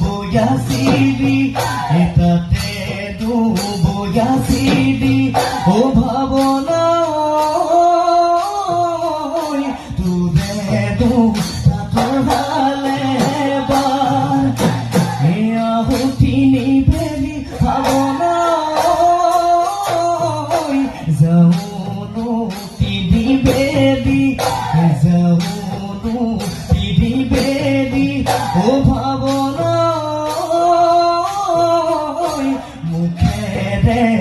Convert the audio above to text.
বয়াসিবি এটাতে দু বয়াসিবি ও ভাবনা তুদে দু তাতর হালে বার এয়া হুটিনি বেলি ভাবনা যাওনো টিভি বেবি যাওনো টিভি বেবি ও Yeah.